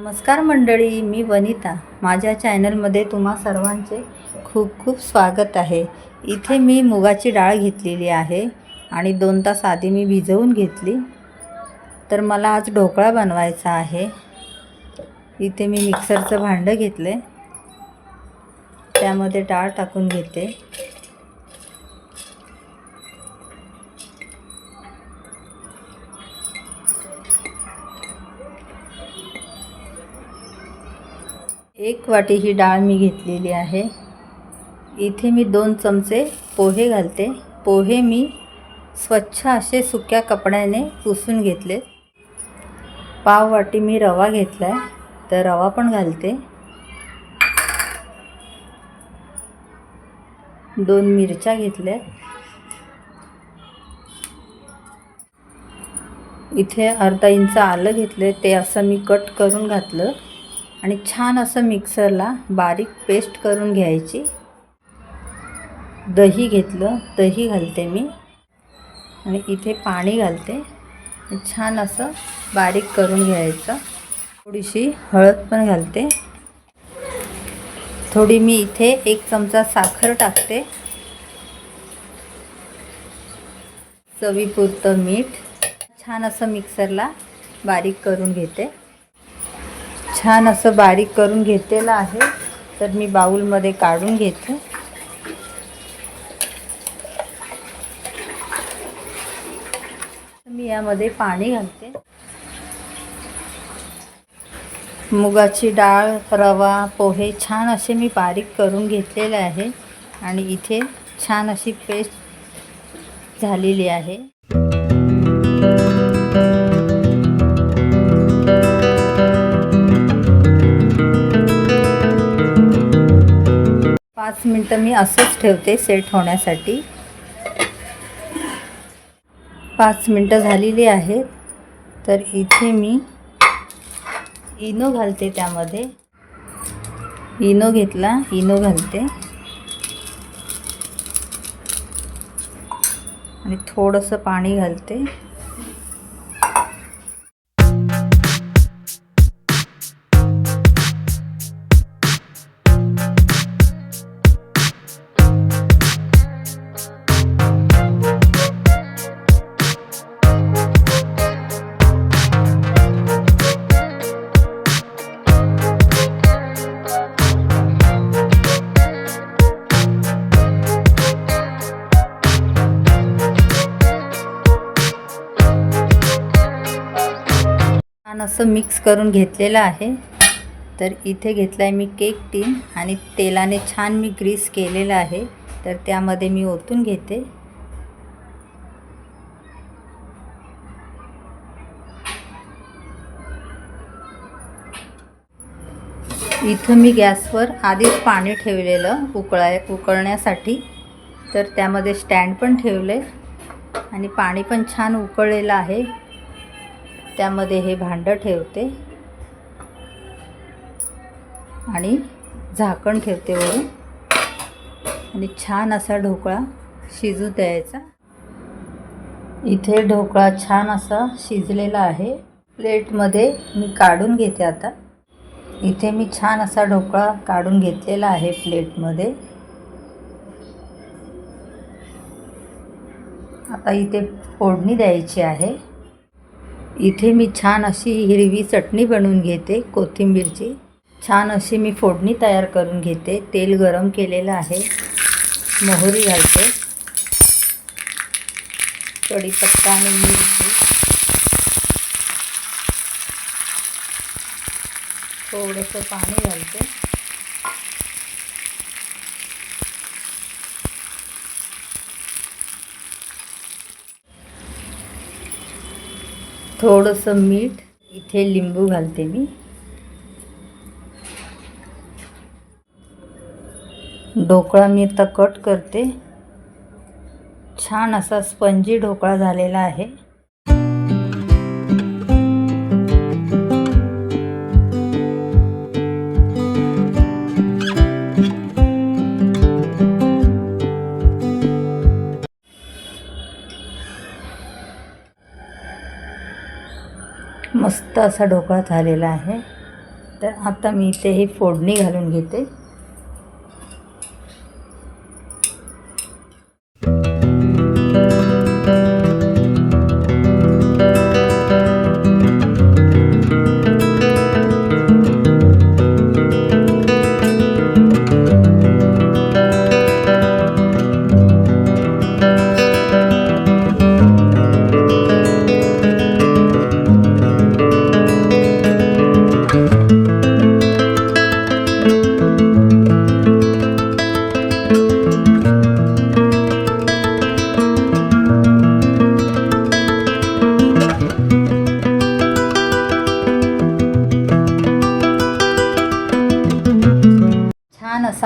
नमस्कार मंडळी मी वनिता. माझ्या चॅनलमध्ये तुम्हा सर्वांचे खूप खूप स्वागत आहे. इथे मी मुगाची डाळ घेतलेली आहे आणि दोन तास आधी मी भिजवून घेतली. तर मला आज ढोकळा बनवायचा आहे. इथे मी मिक्सरचं भांडं घेतलं आहे त्यामध्ये डाळ टाकून घेते. एक वाटी ही डाळ मी घेतलेली आहे. इथे मी दोन चमचे पोहे घालते. पोहे मी स्वच्छ असे सुक्या कपड्याने पुसून घेतले. पाव वाटी मी रवा घेतला आहे तर रवा पण घालते. दोन मिरच्या घेतल्या. इथे अर्धा इंच आलं घेतलं ते असं मी कट करून घातलं. आणि छान असं मिक्सरला बारीक पेस्ट करून घ्यायची. दही घेतलं दही घालते मी. आणि इथे पाणी घालते. छान असं बारीक करून घ्यायचं. थोडीशी हळद पण घालते. थोडी मी इथे एक चमचा साखर टाकते. चवीपुरतं मीठ. छान असं मिक्सरला बारीक करून घेते. छान असं बारीक करून घेतलेलं आहे. तर मी बाऊलमध्ये काढून घेते. मी यामध्ये पाणी घालते. मुगाची डाळ रवा पोहे छान असे मी बारीक करून घेतलेले आहे. आणि इथे छान अशी पेस्ट झालेली आहे. पाच मिनटं मी असंच ठेवते सेट होण्यासाठी. पाच मिनटं झालेली आहेत. तर इथे मी इनो घालते त्यामध्ये. इनो घेतला इनो घालते. आणि थोडंसं पाणी घालते. छान असं मिक्स करून घेतलेलं आहे. तर इथे घेतला आहे मी केक टीन आणि तेलाने छान मी ग्रीस केलेलं आहे. तर त्यामध्ये मी ओतून घेते. इथं मी गॅसवर आधीच पाणी ठेवलेलं उकळाय उकळण्यासाठी. तर त्यामध्ये स्टँड पण ठेवले आणि पाणी पण छान उकळलेलं आहे. त्यामध्ये हे भांडं ठेवते. आणि झाकण ठेवते वरून. आणि छान असा ढोकळा शिजू द्यायचा. इथे ढोकळा छान असा शिजलेला आहे. प्लेटमध्ये मी काढून घेते आता. इथे मी छान असा ढोकळा काढून घेतलेला आहे प्लेटमध्ये. आता इथे फोडणी द्यायची आहे. इथे मी छान अशी हिरवी चटणी बनवून घेते कोथिंबीरची. छान अशी मी फोडणी तयार करून घेते तेल गरम केलेलं आहे. मोहरी घालते. कढीपत्ता आणि मिरची. थोडंसं पाणी घालते. थोडंसं मीठ इथे लिंबू घालते मी. ढोकळा मी आता कट करते. छान असा स्पंजी ढोकळा झालेला आहे. मस्त असा ढोकळा झालेला आहे. तर आता मी इथे ही फोडणी घालून घेते.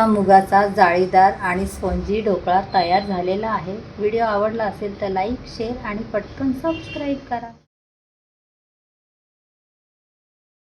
असा मुगाचा जाळीदार आणि स्पंजी ढोकळा तयार झालेला आहे. व्हिडिओ आवडला असेल तर लाईक शेअर आणि पटकन सबस्क्राईब करा.